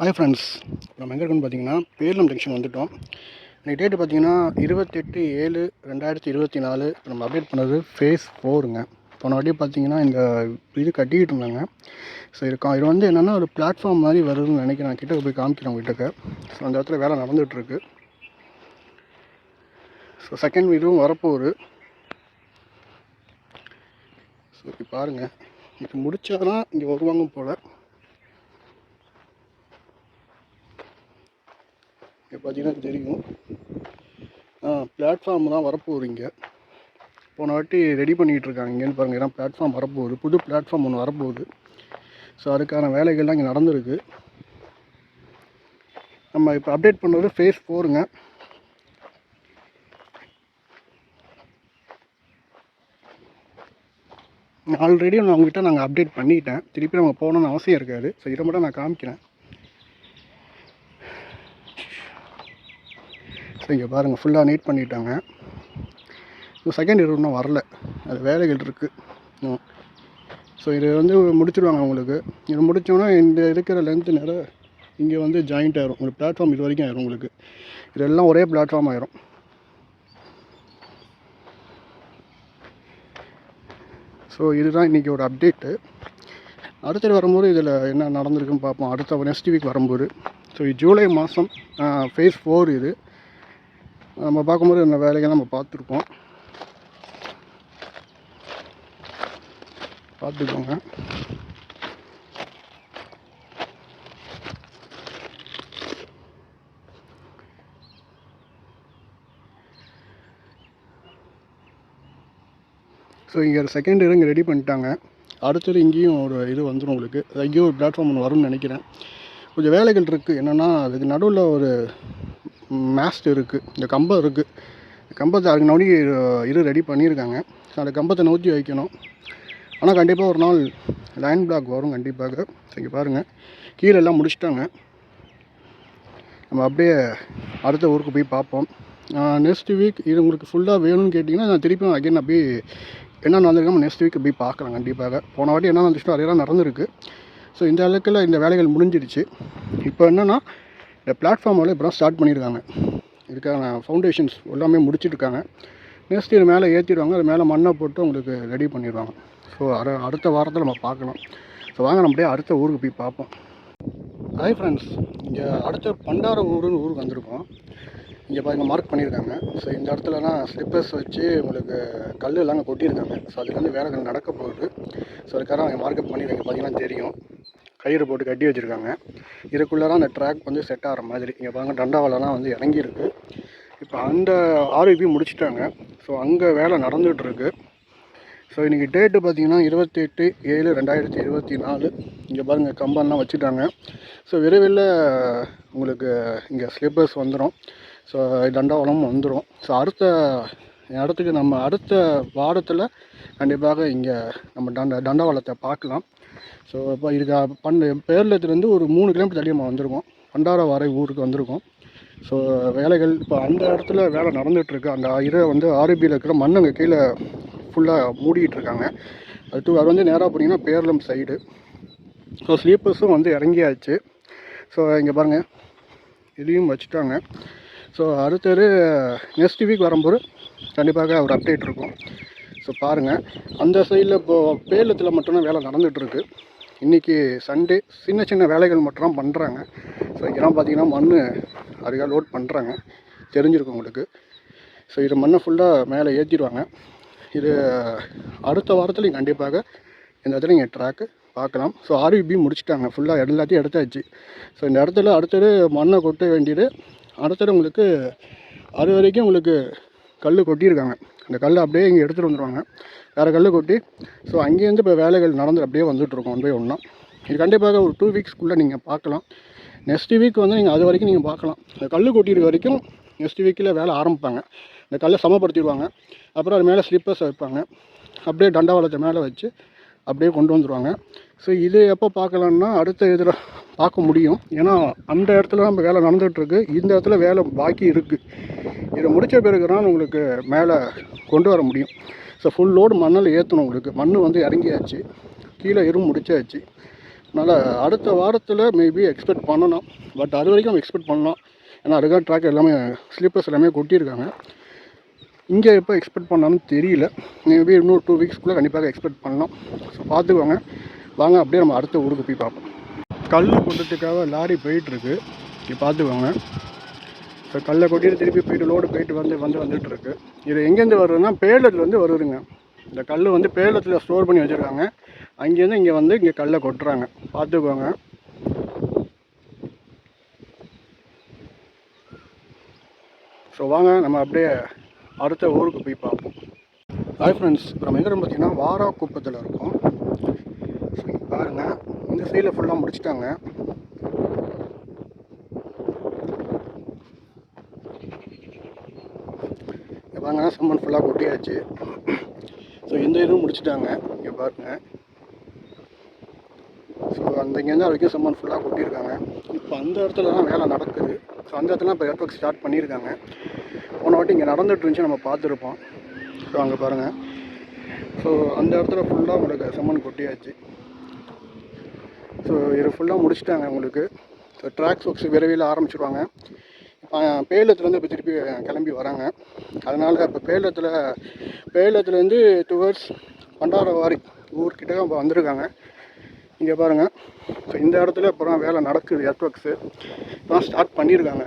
Hi friends நம்ம எங்கே இருக்கோம்னு பார்த்தீங்கன்னா பேர்லம் ஜங்ஷன் வந்துட்டோம். இன்னைக்கு டேட்டு பார்த்தீங்கன்னா இருபத்தெட்டு ஏழு ரெண்டாயிரத்தி இருபத்தி நாலு. இப்போ நம்ம அப்டேட் பண்ணது ஃபேஸ் ஃபோருங்க போன வாட்டி பார்த்தீங்கன்னா இந்த இது கட்டிக்கிட்டு இருந்தாங்க. ஸோ இருக்கா இது வந்து என்னென்னா ஒரு பிளாட்ஃபார்ம் மாதிரி வருதுன்னு நினைக்கிறேன். கிட்ட போய் காமிக்கிறேன் உங்ககிட்ட ஸோ அந்த இடத்துல வேலை நடந்துகிட்ருக்கு. ஸோ செகண்ட் வீடும் வரப்போகுது. ஸோ இப்போ பாருங்கள் இது முடித்தாதான் இங்கே வருவாங்க போல். இங்கே பார்த்தீங்கன்னா தெரியும். பிளாட்ஃபார்ம் தான் வரப்போகுது இங்கே போன வாட்டி ரெடி பண்ணிகிட்டு இருக்காங்க. இங்கேன்னு பாருங்கள் ஏன்னா பிளாட்ஃபார்ம் வரப்போகுது. புது பிளாட்ஃபார்ம் ஒன்று வரப்போகுது. ஸோ அதுக்கான வேலைகள்லாம் இங்கே நடந்திருக்கு. நம்ம இப்போ அப்டேட் பண்ணுறது ஃபேஸ் ஃபோருங்க ஆல்ரெடி நான் உங்ககிட்ட நாங்கள் அப்டேட் பண்ணிட்டேன். திருப்பி நம்ம போகணுன்னு அவசியம் இருக்காது. ஸோ இதை மட்டும் நான் காமிக்கிறேன். இங்கே பாருங்கள் ஃபுல்லாக நீட் பண்ணிட்டாங்க. ஸோ செகண்ட் இயர் இன்னும் வரல. அது வேலைகள் இருக்குது ஸோ இது வந்து முடிச்சிடுவாங்க உங்களுக்கு இது முடித்தோன்னா இந்த இருக்கிற லென்த்து நேரம் இங்கே வந்து ஜாயிண்ட் ஆயிரும். உங்களுக்கு பிளாட்ஃபார்ம் இது வரைக்கும் ஆயிரும் உங்களுக்கு. இதெல்லாம் ஒரே பிளாட்ஃபார்ம் ஆயிரும். ஸோ இதுதான் இன்றைக்கி ஒரு அப்டேட்டு அடுத்தது வரும்போது இதில் என்ன நடந்திருக்குன்னு பார்ப்போம். அடுத்த நெக்ஸ்ட் வீக் வரும்போது. ஸோ ஜூலை மாதம் ஃபேஸ் ஃபோர் இது. நம்ம பார்க்கும்போது இந்த வேலைகள் நம்ம பார்த்துருக்கோம் பார்த்துக்கோங்க. ஸோ இங்கே செகண்ட் இயர் இங்கே ரெடி பண்ணிட்டாங்க. அடுத்தது இங்கேயும் ஒரு இது வந்துடும் உங்களுக்கு. இங்கேயும் ஒரு பிளாட்ஃபார்ம் ஒன்று வரும்னு நினைக்கிறேன். கொஞ்சம் வேலைகள் இருக்குது என்னென்னா அதுக்கு நடுவில் ஒரு மேஸ்ட் இருக்குது இந்த கம்பம் இருக்குது கம்பத்தை அதுக்கு நோடி இரு ரெடி பண்ணியிருக்காங்க. ஸோ அந்த கம்பத்தை நோக்கி வைக்கணும். ஆனால் கண்டிப்பாக ஒரு நாள் லைன் பிளாக் வரும் கண்டிப்பாக. இங்கே பாருங்கள் கீழே எல்லாம் முடிச்சிட்டாங்க. நம்ம அப்படியே அடுத்த ஊருக்கு போய் பார்ப்போம். நெக்ஸ்ட் வீக் இது உங்களுக்கு ஃபுல்லாக வேணும்னு கேட்டிங்கன்னா நான் திருப்பியும் அகைன் அப்படியே என்ன நடந்திருக்காமல் நெக்ஸ்ட் வீக் போய் பார்க்குறேன் கண்டிப்பாக. போன வாட்டி என்ன நடந்துச்சோ அதெல்லாம் நடந்திருக்கு. ஸோ இந்த அளவுக்குள்ள இந்த வேலைகள் முடிஞ்சிடுச்சு. இப்போ என்னென்னா இந்த பிளாட்ஃபார்ம் வேலை இப்போ தான் ஸ்டார்ட் பண்ணியிருக்காங்க இதுக்கான ஃபவுண்டேஷன்ஸ் எல்லாமே முடிச்சிட்ருக்காங்க நெக்ஸ்ட் இது மேலே ஏற்றிடுவாங்க அது மேலே மண்ணை போட்டு உங்களுக்கு ரெடி பண்ணிடுவாங்க. ஸோ அட அடுத்த வாரத்தில் நம்ம பார்க்கலாம் ஸோ வாங்க நம்ம அப்படியே அடுத்த ஊருக்கு போய் பார்ப்போம். ஹாய் ஃப்ரெண்ட்ஸ் இங்கே அடுத்த பண்டார ஊருன்னு ஊருக்கு வந்திருக்கோம். இங்கே பாருங்க மார்க் பண்ணியிருக்காங்க ஸோ இந்த இடத்துலலாம் ஸ்லிப்பர்ஸ் வச்சு உங்களுக்கு கல் எல்லாம் கொட்டியிருக்காங்க. ஸோ அதுலேருந்து வேலைகள் நடக்க போகுது. ஸோ அதுக்காக அவங்க மார்க்கப் பண்ணியிருக்காங்க பார்த்தீங்கன்னா தெரியும். கயிறு போட்டு கட்டி வச்சுருக்காங்க. இதுக்குள்ளே தான் அந்த ட்ராக் வந்து செட் ஆகிற மாதிரி. இங்கே பாருங்க டண்டாவலலாம் வந்து இறங்கியிருக்கு. இப்போ அந்த ஆர்விபி முடிச்சிட்டாங்க. ஸோ அங்கே வேலை நடந்துகிட்ருக்கு. ஸோ இன்றைக்கி டேட்டு பார்த்தீங்கன்னா இருபத்தெட்டு ஏழு ரெண்டாயிரத்தி இருபத்தி நாலு. இங்கே பாருங்கள் கம்பம்லாம் வச்சுட்டாங்க. ஸோ விரைவில் உங்களுக்கு இங்கே ஸ்லிப்பர்ஸ் வந்துடும் ஸோ தண்டவாளமும் வந்துடும் ஸோ அடுத்த இடத்துக்கு நம்ம அடுத்த வாரத்தில் கண்டிப்பாக இங்கே நம்ம தண்ட தண்டவாளத்தை பார்க்கலாம். ஸோ இப்போ இதுக்கு பண்டு பேர்லத்துலேருந்து ஒரு மூணு கிலோமீட்டர் தள்ளி நம்ம வந்திருக்கோம். பண்டார வாரை ஊருக்கு வந்திருக்கோம். ஸோ வேலைகள் இப்போ அந்த இடத்துல வேலை நடந்துகிட்ருக்கு அந்த இதை வந்து ஆர்பியில் இருக்கிற மண் அங்கே கீழே ஃபுல்லாக மூடிக்கிட்டு இருக்காங்க அது டூ அது வந்து நேராக போனீங்கன்னா பேர்லம் சைடு ஸோ ஸ்லீப்பர்ஸும் வந்து இறங்கியாச்சு. ஸோ இங்கே பாருங்கள் இதையும் வச்சுட்டாங்க. ஸோ அடுத்தது நெக்ஸ்ட் வீக் வரும்போது கண்டிப்பாக ஒரு அப்டேட் இருக்கும். ஸோ பாருங்கள் அந்த சைடில் இப்போது பேலத்தில் மட்டும்தான் வேலை நடந்துகிட்ருக்கு இன்றைக்கி சண்டே சின்ன சின்ன வேலைகள் மட்டும் பண்ணுறாங்க ஸோ இதெல்லாம் பார்த்தீங்கன்னா மண் அதிகம் லோட் பண்ணுறாங்க தெரிஞ்சிருக்கும் உங்களுக்கு. ஸோ இது மண்ணை ஃபுல்லாக மேலே ஏற்றிடுவாங்க இது அடுத்த வாரத்தில் கண்டிப்பாக இந்த இடத்துல இங்கே ட்ராக்கு பார்க்கலாம். ஸோ ஆர்விபி முடிச்சிட்டாங்க. ஃபுல்லாக எல்லாத்தையும் எடுத்தாச்சு. ஸோ இந்த இடத்துல அடுத்தது மண்ணை கொட்ட வேண்டியது அடுத்தது உங்களுக்கு அது வரைக்கும் உங்களுக்கு கல் கொட்டியிருக்காங்க. அந்த கல் அப்படியே இங்கே எடுத்துகிட்டு வந்துடுவாங்க வேறு கல் கொட்டி. ஸோ அங்கேருந்து இப்போ வேலைகள் நடந்து அப்படியே வந்துட்டுருக்கோம் ஒன் பை ஒன்றா இது கண்டிப்பாக ஒரு டூ வீக்ஸ்க்குள்ளே நீங்கள் பார்க்கலாம். நெக்ஸ்ட் வீக் வந்து நீங்கள் அது வரைக்கும் நீங்கள் பார்க்கலாம். இந்த கல் கொட்டிடுற வரைக்கும் நெக்ஸ்ட் வீக்கில் வேலை ஆரம்பிப்பாங்க. இந்த கல்லை சமப்படுத்திடுவாங்க. அப்புறம் அது மேலே ஸ்லிப்பர்ஸ் வைப்பாங்க. அப்படியே தண்டவாளத்தை மேலே வச்சு அப்படியே கொண்டு வந்துடுவாங்க ஸோ இது எப்போ பார்க்கலான்னா அடுத்த இதில் பார்க்க முடியும். ஏன்னா அந்த இடத்துல நம்ம வேலை நடந்துகிட்ருக்கு. இந்த இடத்துல வேலை பாக்கி இருக்குது இதை முடித்த பிறகு தான் உங்களுக்கு மேலே கொண்டு வர முடியும். ஸோ ஃபுல் லோடு மண்ணில் ஏற்றணும் உங்களுக்கு. மண் வந்து இறங்கியாச்சு. கீழே எறும் முடிச்சாச்சு. அதனால் அடுத்த வாரத்தில் மேபி எக்ஸ்பெக்ட் பண்ணணும். பட் அது வரைக்கும் நம்ம எக்ஸ்பெக்ட் பண்ணலாம். ஏன்னா அதுக்காக ட்ராக் எல்லாமே ஸ்லீப்பர்ஸ் எல்லாமே கொட்டியிருக்காங்க. இங்கே எப்போ எக்ஸ்பெக்ட் பண்ணலாம்னு தெரியல. மேபி இன்னும் டூ வீக்ஸ்க்குள்ளே கண்டிப்பாக எக்ஸ்பெக்ட் பண்ணலாம். ஸோ பார்த்துக்கோங்க. வாங்க அப்படியே நம்ம அடுத்த ஊருக்கு போய் பார்ப்போம். கல் கொட்டுறதுக்காக லாரி போயிட்டுருக்கு. இங்கே பார்த்துக்கோங்க. ஸோ கல்லை கொட்டிட்டு திருப்பி போயிட்டு லோடு போயிட்டு வந்து வந்து வந்துட்டு இருக்கு இது எங்கேருந்து வருதுன்னா பேலத்துலேருந்து வருதுங்க. இந்த கல் வந்து பேலத்தில் ஸ்டோர் பண்ணி வச்சுருக்காங்க. அங்கேருந்து இங்கே வந்து இங்கே கல்லை கொட்டுறாங்க. பார்த்துக்கோங்க. ஸோ வாங்க நம்ம அப்படியே அடுத்த ஊருக்கு போய் பார்ப்போம். ஹாய் ஃப்ரெண்ட்ஸ் இப்போ நம்ம எங்கே பார்த்தீங்கன்னா வாரா குப்பத்தில் இருக்கோம். பாருங்க. இந்த சைடில் ஃபுல்லாக முடிச்சிட்டாங்க. இங்க சம்மன் ஃபுல்லாக கொட்டியாச்சு. ஸோ இந்த இதுவும் முடிச்சிட்டாங்க. இங்கே பாருங்க. ஸோ அந்த இங்கேருந்து வரைக்கும் சம்மன் ஃபுல்லாக கொட்டியிருக்காங்க. இப்போ அந்த இடத்துல தான் வேலை நடக்குது. ஸோ அந்த இடத்துல இப்போ ஏர்போர்ட் ஸ்டார்ட் பண்ணியிருக்காங்க. போன வாட்டி இங்கே நடந்துட்டு இருந்துச்சு நம்ம பார்த்துருப்போம். ஸோ அங்கே பாருங்கள் ஸோ அந்த இடத்துல ஃபுல்லாக உங்களுக்கு சம்மன் கொட்டியாச்சு. ஸோ இது ஃபுல்லாக முடிச்சிட்டாங்க உங்களுக்கு ஸோ ட்ராக்ஸ் ஒர்க்ஸ் விரைவில் ஆரம்பிச்சிருவாங்க. பேலத்துலேருந்து இப்போ திருப்பி கிளம்பி வராங்க. அதனால் இப்போ பேலத்தில் பேலத்துலேருந்து டுவர்ட்ஸ் பண்டாரவாரி ஊர்கிட்ட இப்போ வந்திருக்காங்க. இங்கே பாருங்கள் ஸோ இந்த இடத்துல அப்புறம் வேலை நடக்குது எர்த் ஒர்க்ஸு இப்போ ஸ்டார்ட் பண்ணியிருக்காங்க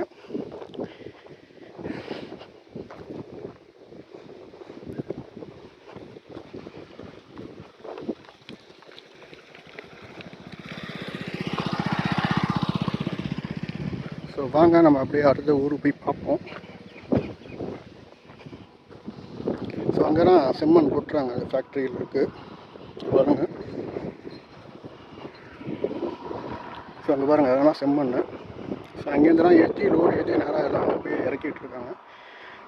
ஸோ வாங்க நம்ம அப்படியே அடுத்த ஊருக்கு போய் பார்ப்போம். ஸோ அங்கே தான் செம்மண் கொட்டுறாங்க ஃபேக்ட்ரியில் இருக்குது பாருங்க. ஸோ அங்கே பாருங்கள் அதெல்லாம் செம்மண். ஸோ அங்கேருந்து தான் ஏற்றி லோடு ஏற்றி நேராக எல்லாம் அங்கே போய் இறக்கிட்டு இருக்காங்க.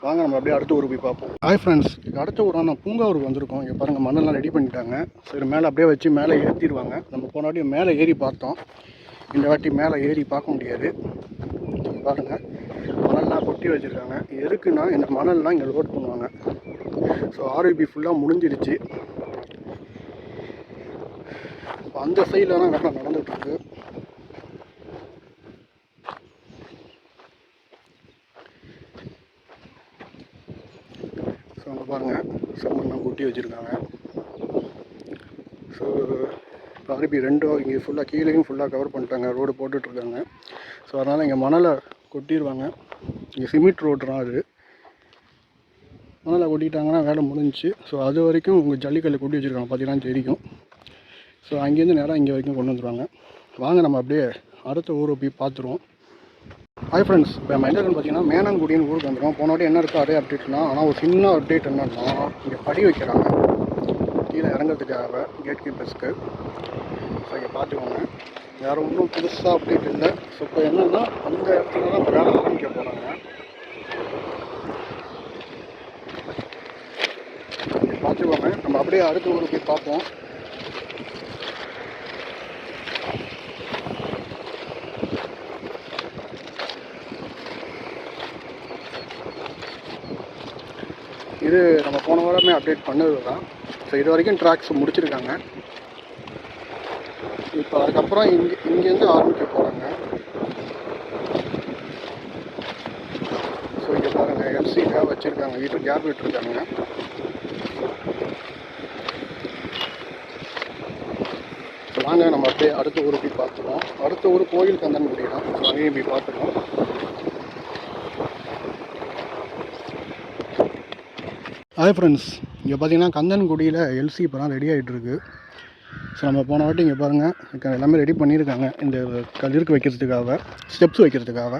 வாங்க நம்ம அப்படியே அடுத்த ஊர் போய் பார்ப்போம். ஹாய் ஃப்ரெண்ட்ஸ் இது அடுத்த ஊரான பூங்காவூருக்கு வந்திருக்கோம். இங்கே பாருங்கள் மண்ணெல்லாம் ரெடி பண்ணிட்டாங்க. ஸோ இது மேலே அப்படியே வச்சு மேலே ஏற்றிடுவாங்க நம்ம போன வாட்டி மேலே ஏறி பார்த்தோம். இந்த வாட்டி மேலே ஏறி பார்க்க முடியாது. பாருங்கள் பாருங்க. மணல்லாம் கொட்டி வச்சுருக்காங்க. எதுக்குன்னா இந்த மணல்லாம் இங்கே லோட் பண்ணுவாங்க. ஸோ ஆர்எல்பி ஃபுல்லாக முடிஞ்சிருச்சு இப்போ அந்த சைடில் தான் வேலை நடந்துகிட்ருக்கு ஸோ அங்கே பாருங்கள் சம்மன்லாம் கொட்டி வச்சுருக்காங்க. ஸோ இப்போ ஆர்பி ரெண்டும் இங்கே ஃபுல்லாக கீழேயும் ஃபுல்லாக கவர் பண்ணிட்டாங்க. ரோடு போட்டுட்ருக்காங்க ஸோ அதனால் இங்கே மணலை கொட்டிடுவாங்க இங்கே சிமெண்ட் ரோடு அது. மணலை கொட்டிட்டாங்கன்னா வேலை முடிஞ்சிச்சு. ஸோ அது வரைக்கும் உங்கள் ஜல்லிக்கல்லை கொட்டி வச்சுருக்காங்க. பார்த்தீங்கன்னா தெரியும். ஸோ அங்கேருந்து நேராக இங்கே வரைக்கும் கொண்டு வந்துருவாங்க. வாங்க நம்ம அப்படியே அடுத்த ஊரை போய் பார்த்துருவோம் ஹாய் ஃப்ரெண்ட்ஸ் இப்போ நம்ம பார்த்தீங்கன்னா மேனாங்குடின்னு ஊருக்கு வந்துடும் போன வாட்டி என்ன இருக்கோ அதே அப்டேட்னா ஆனால் ஒரு சின்ன அப்டேட் என்னன்னா இங்கே படி வைக்கிறாங்க. கீழே இறங்குறதுக்காக கேட் கீப்பர்ஸ்க்கு ஸோ இங்கே பார்த்துக்கோங்க வேறு ஒன்றும் புதுசாக அப்டேட் இல்லை. ஸோ இப்போ என்னென்னா அந்த இடத்துல தான் இப்போ வேலை ஆரம்பிக்க போகிறாங்க பார்த்துக்கோங்க. நம்ம அப்படியே அடுத்த ஊருக்கு போய் பார்ப்போம். இது நம்ம போன வாரமே அப்டேட் பண்ணது தான் ஸோ இது வரைக்கும் ட்ராக்ஸ் முடிச்சிருக்காங்க. இப்போ அதுக்கப்புறம் இங்கே இங்கேருந்து ஆரம்பிக்க போகிறாங்க ஸோ இங்கே பாருங்கள் எல்சிக்காக வச்சுருக்காங்க வீட்டு கேப் விட்டுருக்காங்க. வாங்க நம்ம அப்படியே அடுத்த ஊர் போய் பார்த்துருவோம் அடுத்த ஊர் கோயில் கந்தன்குடி தான். ஸோ அங்கேயும் போய் பார்த்துருவோம் ஹாய் ஃப்ரெண்ட்ஸ் இங்கே பார்த்தீங்கன்னா கந்தன்குடியில் எல்சி இப்போ தான் ரெடி ஆகிட்டுருக்கு ஸோ நம்ம போன வாட்டி இங்கே பாருங்கள் எல்லாமே ரெடி பண்ணியிருக்காங்க. இந்த கதிர்க்கு வைக்கிறதுக்காக ஸ்டெப்ஸ் வைக்கிறதுக்காக.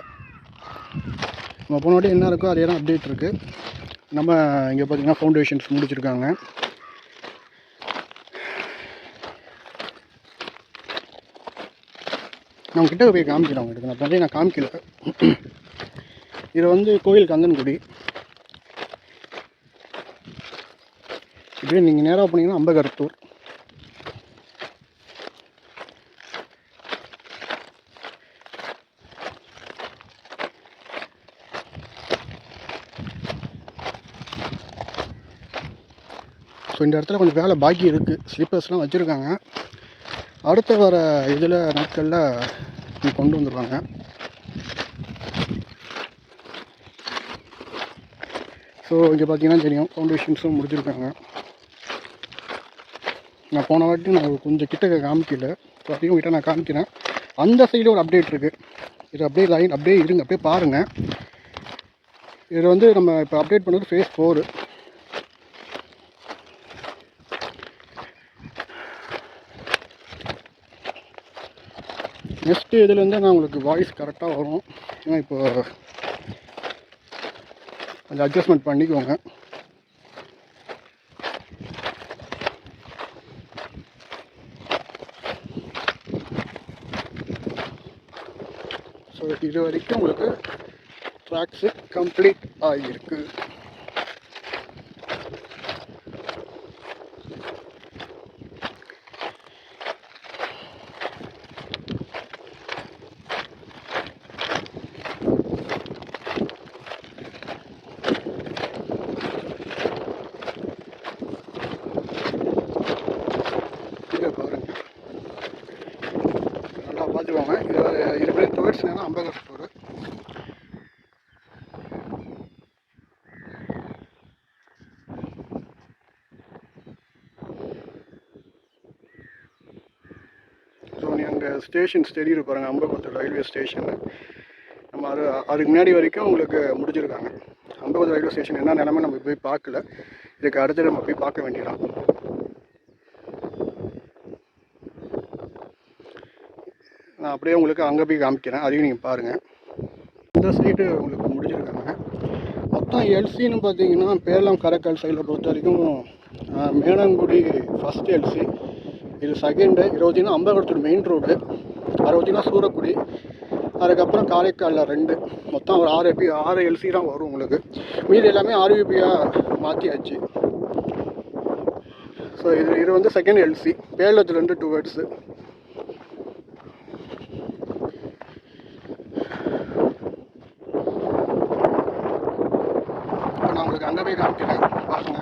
நம்ம போன வாட்டி என்ன இருக்கோ அதே தான் அப்டேட் இருக்குது நம்ம இங்கே பார்த்தீங்கன்னா ஃபவுண்டேஷன்ஸ் முடிச்சிருக்காங்க. நான் கிட்ட போய் காமிக்கிறேன் உங்களுக்கு. நான் பண்ணி நான் காமிக்கல. இது வந்து கோயில் கந்தன்குடி. இப்படியே நீங்கள் நேராக போனீங்கன்னா அம்பகரத்தூர். ஸோ இந்த இடத்துல கொஞ்சம் வேலை பாக்கி இருக்குது ஸ்லீப்பர்ஸ்லாம் வச்சுருக்காங்க. அடுத்த வர இதில் நாட்களில் கொண்டு வந்துடுவாங்க ஸோ இங்கே பார்த்தீங்கன்னா தெரியும் ஃபவுண்டேஷன்ஸும் முடிச்சிருக்காங்க. நான் போன வாட்டி நான் கொஞ்சம் கிட்டக்க காமிக்கல. ஸோ அதையும் கிட்ட நான் காமிக்கிறேன். அந்த சைடு ஒரு அப்டேட் இருக்குது இது அப்படியே லைன் அப்படியே இருங்க அப்படியே பாருங்கள் இது வந்து நம்ம இப்போ அப்டேட் பண்ணது ஃபேஸ் ஃபோரு நெக்ஸ்ட்டு இதுலேருந்து நான் உங்களுக்கு வாய்ஸ் கரெக்டாக வரும். ஏன்னா இப்போ கொஞ்சம் அட்ஜஸ்ட்மெண்ட் பண்ணிக்கோங்க. ஸோ இது வரைக்கும் உங்களுக்கு ட்ராக்ஸு கம்ப்ளீட் ஆகியிருக்கு இங்கே பாருங்க நல்லா பார்த்துக்கோங்க இது இது டுவர்ட்ஸ் நேரம் அம்பேகர் ஸ்டோரு ஸோ நீ அங்கே ஸ்டேஷன்ஸ் தெரியுது பாருங்கள் அம்பகோத்தூர் ரயில்வே ஸ்டேஷனு நம்ம அது அதுக்கு முன்னாடி வரைக்கும் உங்களுக்கு முடிச்சிருக்காங்க. அம்பகோத்தூர் ரயில்வே ஸ்டேஷன் என்ன நிலமை நம்ம போய் பார்க்கல. இதுக்கு அடுத்து நம்ம போய் பார்க்க வேண்டியதான் நான் அப்படியே உங்களுக்கு அங்கே போய் காமிக்கிறேன். அதையும் நீங்கள் பாருங்கள் இந்த சைடு உங்களுக்கு முடிச்சிருக்காங்க மொத்தம் எல்சின்னு பார்த்தீங்கன்னா பேரலாம் கரைக்கால் சைடில் பொறுத்த வரைக்கும் மேனங்குடி ஃபஸ்ட் எல்சி இது செகண்டு இது பார்த்தீங்கன்னா அம்பகத்தூர் மெயின் ரோடு அது பார்த்தீங்கன்னா சூரக்குடி. அதுக்கப்புறம் காரைக்காலில் ரெண்டு. மொத்தம் ஒரு ஆறு பி ஆறு எல்சி தான் வரும் உங்களுக்கு. மீதி எல்லாமே ஆர்விபியாக மாற்றியாச்சு ஸோ இது இது வந்து செகண்ட் எல்சி பேரளத்துலேருந்து டூ வேர்ட்ஸு இப்போ நான் உங்களுக்கு அங்கே போய் காமிக்கிறேன் பாருங்க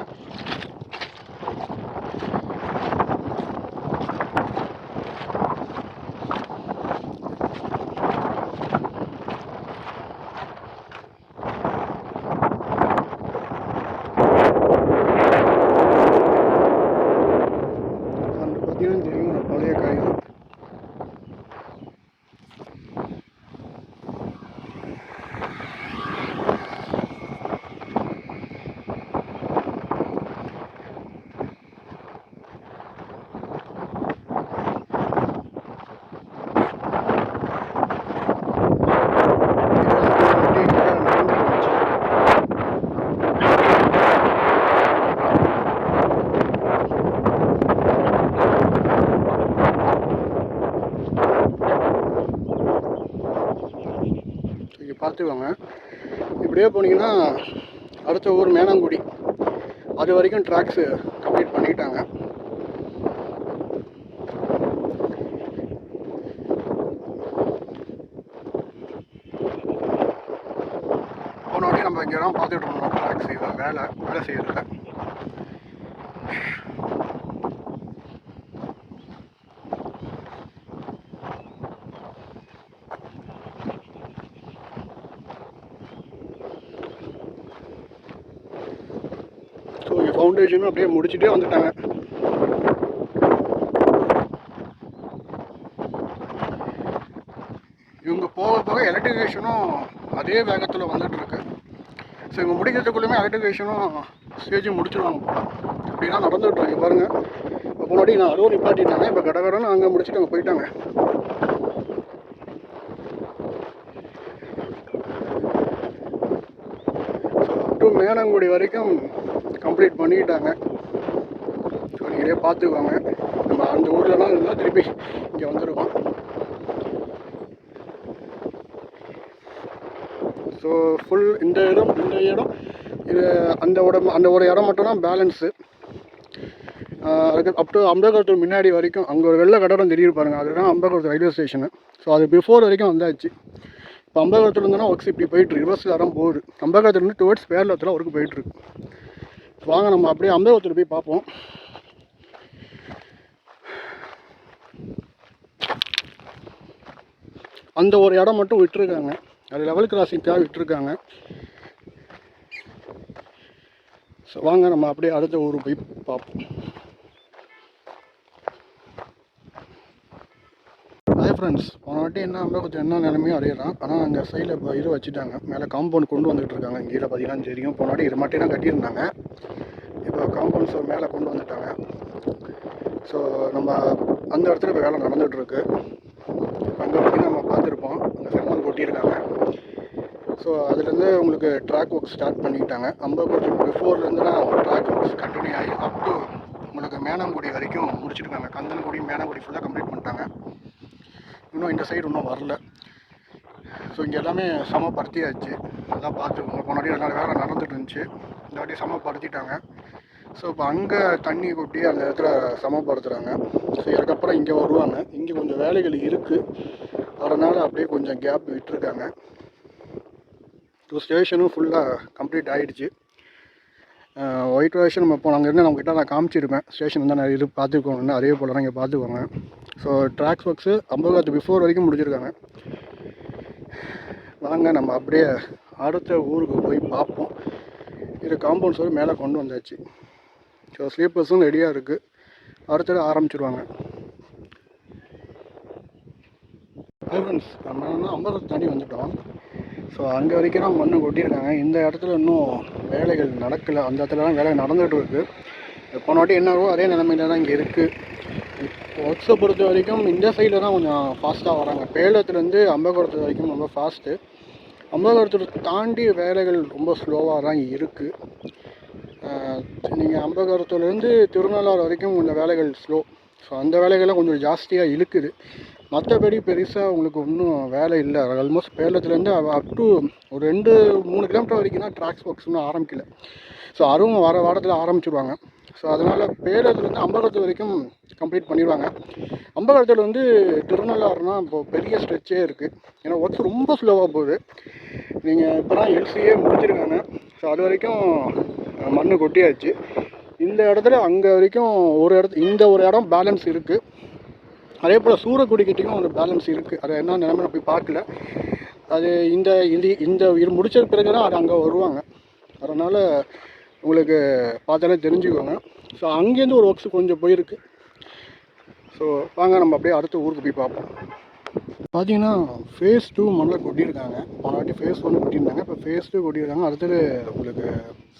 அங்கே பார்த்தீங்கன்னா தெரியும் ஒரு பழைய காகிதம் இங்கே பார்த்துக்கோங்க. இப்படியே போனீங்கன்னா அடுத்த ஊர் மேனாங்குடி. அது வரைக்கும் ட்ராக்ஸு கம்ப்ளீட் பண்ணிட்டாங்க. போன வாட்டி நம்ம இங்கே தான் பார்த்துட்டு இருந்தோம் ட்ராக்ஸ் இதை வேலை வேலை செய்யறதுல. ஸோ அப்படியே முடிச்சுட்டே வந்துட்டாங்க. இவங்க போக போக எலக்ட்ரிஃபிகேஷனும் அதே வேகத்தில் வந்துட்டு இருக்கு. ஸோ இவங்க முடிக்கிறதுக்குள்ளேயுமே எலக்ட்ரிஃபிகேஷனும் ஸ்டேஜும் முடிச்சிடுவாங்க அப்படின்னா அப்படி பாருங்கள் நடந்துட்டு இருக்கு பாருங்க. இப்போ முன்னாடி நான் அதுவும் நிப்பாட்டிட்டாங்க. இப்போ கடகடன்னு அங்கே முடிச்சுட்டு அங்கே போயிட்டாங்க. டு மேனங்குடி வரைக்கும் கம்ப்ளீட் பண்ணிக்கிட்டாங்க. ஸோ நீங்களே பார்த்துக்கோங்க. நம்ம அந்த ஊர்லலாம் இருந்தால் திருப்பி இங்கே வந்துருக்கோம். ஸோ ஃபுல் இந்த இடம் இந்த இடம் இது அந்த உடம்பு அந்த ஒரு இடம் மட்டும் தான் பேலன்ஸு அதுக்கு அப் டு முன்னாடி வரைக்கும் அங்கே ஒரு வெள்ளை கட்டடம் தெரியும் பாருங்க. அதுதான் அம்பகத்தூர் ரயில்வே ஸ்டேஷனு ஸோ அது பிஃபோர் வரைக்கும் வந்தாச்சு. இப்போ அம்பேகத்தூர் ஒர்க்ஸ் இப்படி போயிட்டுருக்கு ரிவர்ஸில் தான் போகுது. அம்பேகத்தூர்லேருந்து டுவர்ட்ஸ் பேரலத்தில் ஒர்க்கு போயிட்டுருக்கு வாங்க நம்ம அப்படியே அம்பேவத்தில் போய் பார்ப்போம். அந்த ஒரு இடம் மட்டும் விட்டுருக்காங்க. அது லெவல் கிராசிங்க்காக விட்டுருக்காங்க. ஸோ வாங்க நம்ம அப்படியே அடுத்த ஊர் போய் பார்ப்போம். ஃப்ரெண்ட்ஸ் போன வாட்டி என்ன நம்ம கொஞ்சம் என்ன நிலைமையும் அடையிறான் ஆனால் அங்கே சைடில் இப்போ இரு வச்சுட்டாங்க. மேலே காம்பவுண்ட் கொண்டு வந்துட்டு இருக்காங்க. கீழே பார்த்தீங்கன்னா தெரியும். போன வாட்டி இது மட்டும் தான் கட்டியிருந்தாங்க. இப்போ காம்பவுண்ட் ஸோ மேலே கொண்டு வந்துட்டாங்க. ஸோ நம்ம அந்த இடத்துல இப்போ வேலை நடந்துகிட்ருக்கு. அங்கே பார்த்தீங்கன்னா நம்ம பார்த்துருப்போம். அங்கே செம்மன் கொட்டியிருக்காங்க. ஸோ அதுலேருந்து உங்களுக்கு ட்ராக் ஒர்க் ஸ்டார்ட் பண்ணிக்கிட்டாங்க அம்பகோட்டை பிஃபோர்லேருந்து தான் ட்ராக் ஒர்க்ஸ் கண்டினியூ ஆகி அப் டு உங்களுக்கு மேனாங்குடி வரைக்கும் முடிச்சிருக்காங்க. கந்தன்குடி மேனாங்குடி ஃபுல்லாக கம்ப்ளீட் இன்னும் இந்த சைடு இன்னும் வரல. ஸோ இங்கே எல்லாமே சமப்படுத்தியாச்சு. அதான் பார்த்துக்கோங்க முன்னாடி எல்லாம் வேலை நடந்துட்டு இருந்துச்சு. இந்த வாட்டி சமப்படுத்திட்டாங்க. ஸோ இப்போ அங்கே தண்ணி கொட்டி அந்த இடத்துல சமப்படுத்துகிறாங்க ஸோ அதுக்கப்புறம் இங்கே வருவாங்க. இங்கே கொஞ்சம் வேலைகள் இருக்குது அதனால் அப்படியே கொஞ்சம் கேப் விட்டுருக்காங்க. ஸோ ஸ்டேஷனும் ஃபுல்லாக கம்ப்ளீட் ஆகிடுச்சு ஒயிட் வேஷன் நம்ம இப்போ அங்கேருந்து நம்மக்கிட்ட நான் காமிச்சிருப்பேன். ஸ்டேஷன் வந்து நிறைய இது பார்த்துக்கோங்க. அதே போல் தான் இங்கே பார்த்துக்கோங்க. ஸோ ட்ராக்ஸ் ஒர்க்ஸு ஐம்பது பிஃபோர் வரைக்கும் முடிச்சிருக்காங்க. வாங்க நம்ம அப்படியே அடுத்த ஊருக்கு போய் பார்ப்போம். இது காம்பவுண்ட் சொல்லி மேலே கொண்டு வந்தாச்சு. ஸோ ஸ்லீப்பர்ஸும் ரெடியாக இருக்குது அடுத்தது ஆரம்பிச்சிருவாங்க. ஹை ஃப்ரெண்ட்ஸ் நம்ம ஐம்பது தாண்டி வந்துட்டோம். ஸோ அங்கே வரைக்கும் தான் மண்ணை கொட்டியிருக்காங்க. இந்த இடத்துல இன்னும் வேலைகள் நடக்கலை. அந்த இடத்துல தான் வேலை நடந்துகிட்டு இருக்குது போன வாட்டி என்னவோ அதே நிலமையில தான் இங்கே இருக்குது ஒர்க்ஸை பொறுத்த வரைக்கும் இந்த சைடில் தான் கொஞ்சம் ஃபாஸ்ட்டாக வராங்க. பேலத்துலேருந்து அம்பகோரத்து வரைக்கும் ரொம்ப ஃபாஸ்ட்டு அம்பகரத்தை தாண்டி வேலைகள் ரொம்ப ஸ்லோவாக தான் இருக்குது நீங்கள் அம்பகோரத்துலேருந்து திருநள்ளாறு வரைக்கும் கொஞ்சம் வேலைகள் ஸ்லோ ஸோ அந்த வேலைகள்லாம் கொஞ்சம் ஜாஸ்தியாக இழுக்குது. மற்றபடி பெருசாக உங்களுக்கு ஒன்றும் வேலை இல்லை. ஆல்மோஸ்ட் பேலத்துலேருந்து அப் டு ஒரு ரெண்டு மூணு கிலோமீட்டர் வரைக்கும் தான் ட்ராக்ஸ் ஒர்க்ஸ் இன்னும் ஆரம்பிக்கல. ஸோ அதுவும் வர வாரத்தில் ஆரம்பிச்சிடுவாங்க ஸோ அதனால் பேலத்துலேருந்து அம்பலத்து வரைக்கும் கம்ப்ளீட் பண்ணிடுவாங்க அம்பலத்தில் வந்து திருநள்ளாறுனா இப்போ பெரிய ஸ்ட்ரெச்சே இருக்குது ஏன்னா ஒர்க்ஸ் ரொம்ப ஸ்லோவாக போகுது. நீங்கள் இப்போ தான் எல்சியே முடிச்சிருக்காங்க. ஸோ அது வரைக்கும் மண் கொட்டியாச்சு. இந்த இடத்துல அங்கே வரைக்கும் ஒரு இடத்து இந்த ஒரு இடம் பேலன்ஸ் இருக்குது அதே போல் சூரக்குடிக்கிட்டையும் ஒரு பேலன்ஸ் இருக்குது அது என்ன நிலைமை நான் போய் பார்க்கல. அது இந்த இந்த இந்த இது முடிச்ச பிறகு தான் அது அங்கே வருவாங்க. அதனால் உங்களுக்கு பார்த்தாலே தெரிஞ்சுக்கோங்க ஸோ அங்கேருந்து ஒரு ஒர்க்ஸ் கொஞ்சம் போயிருக்கு. ஸோ வாங்க நம்ம அப்படியே அடுத்த ஊருக்கு போய் பார்ப்போம். பார்த்தீங்கன்னா ஃபேஸ் டூ மண்ணில் கொட்டியிருக்காங்க. போன வாட்டி ஃபேஸ் ஒன்று கொட்டியிருந்தாங்க. இப்போ ஃபேஸ் டூ கொட்டியிருக்காங்க. அடுத்தது உங்களுக்கு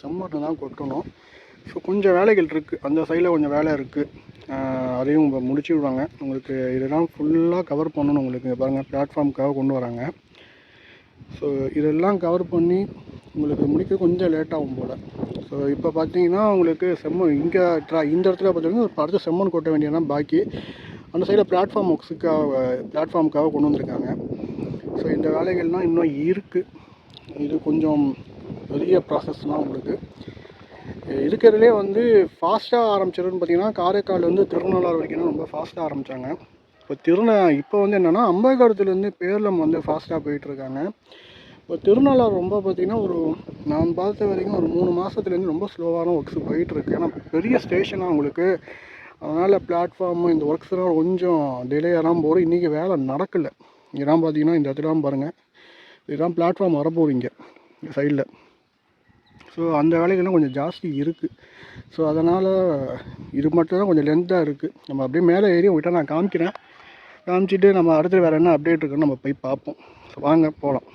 சம்மரில் தான் கொட்டணும். ஸோ கொஞ்சம் வேலைகள் இருக்குது அந்த சைடில் கொஞ்சம் வேலை இருக்குது அதையும் முடிச்சு விடுவாங்க. உங்களுக்கு இதெல்லாம் ஃபுல்லாக கவர் பண்ணணும் உங்களுக்கு. பாருங்கள் பிளாட்ஃபார்முக்காக கொண்டு வராங்க. ஸோ இதெல்லாம் கவர் பண்ணி உங்களுக்கு முடிக்க கொஞ்சம் லேட்டாகும் போல். ஸோ இப்போ பார்த்தீங்கன்னா உங்களுக்கு செம்மன் இங்கே ட்ரா இந்த இடத்துல பார்த்தீங்கன்னா ஒரு அடுத்து செம்மன் கொட்ட வேண்டியதான் பாக்கி. அந்த சைடில் பிளாட்ஃபார்ம் ஒர்க்ஸுக்காக பிளாட்ஃபார்முக்காக கொண்டு வந்திருக்காங்க. ஸோ இந்த வேலைகள்லாம் இன்னும் இருக்குது இது கொஞ்சம் பெரிய ப்ராசஸ்லாம் உங்களுக்கு. இருக்கிறதுலே வந்து ஃபாஸ்ட்டாக ஆரம்பிச்சிருன்னு பார்த்தீங்கன்னா காரைக்கால்லேருந்து திருநள்ளாறு வரைக்கும் ரொம்ப ஃபாஸ்ட்டாக ஆரம்பித்தாங்க இப்போ திருந இப்போ வந்து என்னென்னா அம்பகாரத்துலேருந்து பேர்லம் வந்து ஃபாஸ்ட்டாக போயிட்டுருக்காங்க. இப்போ திருநள்ளாறு ரொம்ப பார்த்திங்கன்னா ஒரு நான் பார்த்த வரைக்கும் ஒரு மூணு மாதத்துலேருந்து ரொம்ப ஸ்லோவான ஒர்க்ஸ் போயிட்டுருக்கு. ஏன்னா பெரிய ஸ்டேஷனாக உங்களுக்கு அதனால் பிளாட்ஃபார்மு இந்த ஒர்க்ஸ்லாம் கொஞ்சம் டிலே ஆகாமல் போகிறோம் இன்றைக்கி வேலை நடக்கலை. இதெல்லாம் பார்த்தீங்கன்னா இந்த இடத்துலாம் பாருங்கள் இதுதான் பிளாட்ஃபார்ம் வரப்போகிறீங்க சைடில் ஸோ அந்த வேலைகள்லாம் கொஞ்சம் ஜாஸ்தி இருக்குது ஸோ அதனால் இது மட்டும் தான் கொஞ்சம் லென்த்தாக இருக்குது நம்ம அப்படியே மேலே ஏறி உங்கள்கிட்ட நான் காமிக்கிறேன். காமிச்சிட்டு நம்ம அடுத்து வேறு என்ன அப்டேட் இருக்குன்னு நம்ம போய் பார்ப்போம். ஸோ வாங்க போகலாம்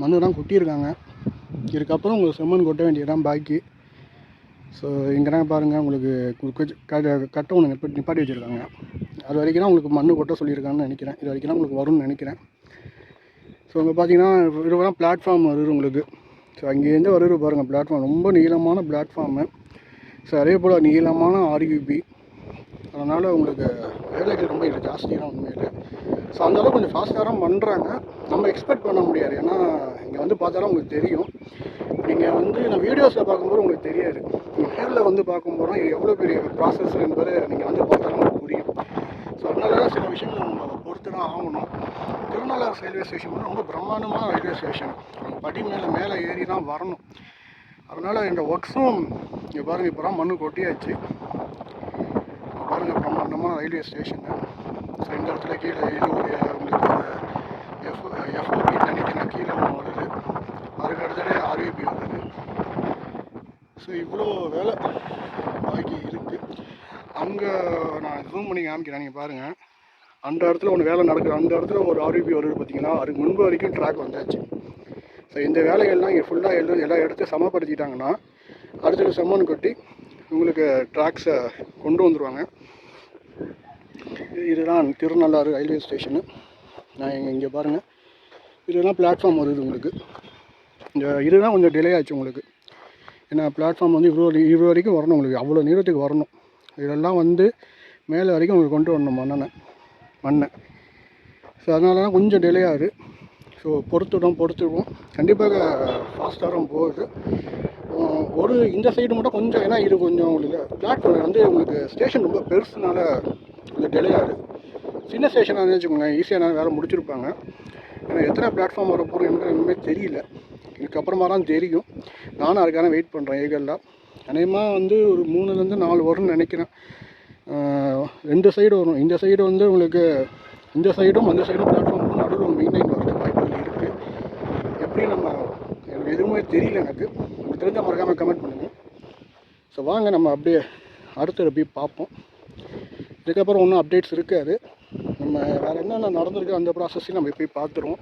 மண்ணுலாம் கொட்டியிருக்காங்க. இதுக்கப்புறம் உங்களுக்கு செம்மண் கொட்ட வேண்டியதான் பாக்கி. ஸோ இங்கேனா பாருங்கள் உங்களுக்கு கட்ட ஒன்று நிப்ப நிப்பாட்டி வச்சுருக்காங்க. அது வரைக்கும் தான் உங்களுக்கு மண் கொட்ட சொல்லியிருக்காங்கன்னு நினைக்கிறேன். இது வரைக்கும் தான் உங்களுக்கு வரும்னு நினைக்கிறேன். ஸோ இங்கே பார்த்தீங்கன்னா இதுவெல்லாம் பிளாட்ஃபார்ம் வருது உங்களுக்கு. ஸோ அங்கேருந்து வருது பாருங்கள் பிளாட்ஃபார்ம் ரொம்ப நீளமான பிளாட்ஃபார்மு ஸோ அதே போல் நீளமான ஆர்யூபி அதனால் உங்களுக்கு வேலைகள் ரொம்ப இது ஜாஸ்தியாக உண்மையில் ஸோ அந்தளவுக்கு கொஞ்சம் ஃபாஸ்ட்டாக தான் பண்ணுறாங்க நம்ம எக்ஸ்பெக்ட் பண்ண முடியாது. ஏன்னா இங்கே வந்து பார்த்தாலும் உங்களுக்கு தெரியும். நீங்கள் வந்து நான் வீடியோஸில் பார்க்கும்போது உங்களுக்கு தெரியாது. நீங்கள் நேரில் வந்து பார்க்கும்போது இது எவ்வளோ பெரிய ப்ராசஸ் என்பது நீங்கள் வந்து பார்த்தாலும் உங்களுக்கு புரியும். ஸோ அதனால சில விஷயங்கள் நம்ம பொறுத்து தான் ஆகணும். திருநள்ளாறு ரயில்வே ஸ்டேஷன் வந்து ரொம்ப பிரம்மாண்டமான ரயில்வே ஸ்டேஷன் படி மேலே மேலே ஏறி தான் வரணும். அதனால் இந்த ஒர்க்ஸும் இங்கே பாருங்கள் இப்போ தான் மண்ணு கொட்டியாச்சு. பாருங்கள் பிரம்மாண்டமான ரயில்வே ஸ்டேஷனு ஸோ இந்த இடத்துல கீழே ஏறி உங்களுக்கு எஃப் எஃப்ஓபி நினைக்கிறேன் கீழே ஒன்று வருது. அதுக்கு அடுத்தது ஆர்விபி வருது. ஸோ இவ்வளோ வேலை பாக்கி இருக்குது அங்கே நான் ஜூம் பண்ணி காமிக்கிறேன் நீங்கள் பாருங்கள் அந்த இடத்துல ஒன்று வேலை நடக்குது. அந்த இடத்துல ஒரு ஆர்விபி வருது பார்த்தீங்கன்னா அதுக்கு முன்பு வரைக்கும் ட்ராக் வந்தாச்சு. ஸோ இந்த வேலைகள்லாம் இங்கே ஃபுல்லாக எல்லாம் எல்லா இடத்தையும் சமப்படுத்திட்டாங்கன்னா அடுத்தது செம்மன் கொட்டி உங்களுக்கு ட்ராக்ஸை கொண்டு வந்துடுவாங்க இதுதான் திருநள்ளாறு ரயில்வே ஸ்டேஷனு நான் இங்கே இங்கே பாருங்கள் இதுதான் பிளாட்ஃபார்ம் வருது உங்களுக்கு. இந்த இதுதான் கொஞ்சம் டிலே ஆச்சு உங்களுக்கு. ஏன்னா பிளாட்ஃபார்ம் வந்து இவ்வளோ இவ்வளோ வரைக்கும் வரணும் உங்களுக்கு. அவ்வளோ நீளத்துக்கு வரணும். இதெல்லாம் வந்து மேலே வரைக்கும் உங்களுக்கு கொண்டு வரணும் மண்ணனை மண்ணை. ஸோ அதனால தான் கொஞ்சம் டிலே ஆகுது. ஸோ பொறுத்துடும் பொறுத்துடுவோம். கண்டிப்பாக ஃபாஸ்ட்டாக போகுது. ஒரு இந்த சைடு மட்டும் கொஞ்சம் ஏன்னா இது கொஞ்சம் உங்களுக்கு பிளாட்ஃபார்ம் வந்து உங்களுக்கு ஸ்டேஷன் ரொம்ப பெருசுனால கொஞ்சம் டிலே ஆகுது. சின்ன ஸ்டேஷனாக இருந்துச்சு வச்சுக்கோங்களேன் ஈஸியாக வேலை முடிச்சிருப்பாங்க. ஏன்னா எத்தனை பிளாட்ஃபார்ம் வர போகிறோம் எதுவுமே தெரியல. இதுக்கப்புறமா தான் தெரியும். நானும் அதுக்கான வெயிட் பண்ணுறேன் ஏகெல்லாம் அநேகமாக வந்து ஒரு மூணுலேருந்து நாலு வரும்னு நினைக்கிறேன். ரெண்டு சைடு வரும். இந்த சைடு வந்து உங்களுக்கு இந்த சைடும் அந்த சைடும் பிளாட்ஃபார்ம் நடுவில் மெயின் லைன் வரது வாய்ப்புகள் இருக்குது எப்படி நம்ம எனக்கு எதுவுமே தெரியல எனக்கு. உங்களுக்கு தெரிஞ்சால் மறக்காமல் கமெண்ட் பண்ணுங்கள் ஸோ வாங்க நம்ம அப்படியே அடுத்தது போய் பார்ப்போம். இதுக்கப்புறம் ஒன்றும் அப்டேட்ஸ் இருக்காது. நம்ம வேறு என்னென்ன நடந்திருக்கு அந்த ப்ராசஸையும் நம்ம போய் பார்த்துருவோம்.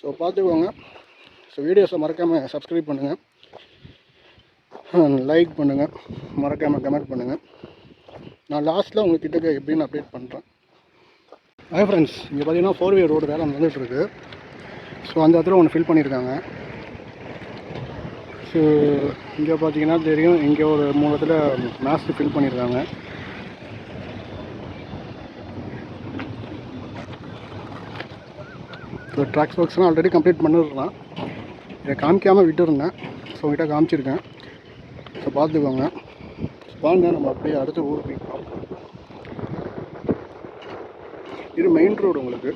ஸோ பார்த்துக்கோங்க. ஸோ வீடியோஸை மறக்காமல் சப்ஸ்கிரைப் பண்ணுங்கள் லைக் பண்ணுங்கள் மறக்காமல் கமெண்ட் பண்ணுங்கள் நான் லாஸ்ட்டில் உங்கள்கிட்ட எப்படின்னு அப்டேட் பண்ணுறேன் ஹாய் ஃப்ரெண்ட்ஸ் இங்கே பார்த்தீங்கன்னா ஃபோர் வே ரோடு வேலை நடந்துகிட்ருக்கு ஸோ அந்த இடத்துல ஒன்று ஃபில் பண்ணியிருக்காங்க. ஸோ இங்கே பார்த்தீங்கன்னா தெரியும் இங்கே ஒரு மூலத்தில் இடத்துல ஃபில் பண்ணியிருக்காங்க ஸோ ட்ராக்ஸ் ஒர்க்ஸ்லாம் ஆல்ரெடி கம்ப்ளீட் பண்ணிடுறேன் இதை காமிக்காமல் விட்டுருந்தேன். ஸோ உங்கள்கிட்ட காமிச்சிருக்கேன். ஸோ பார்த்துக்கோங்க. வாங்க நம்ம அப்படியே அடுத்த ஊர் போய் இது மெயின் ரோடு உங்களுக்கு.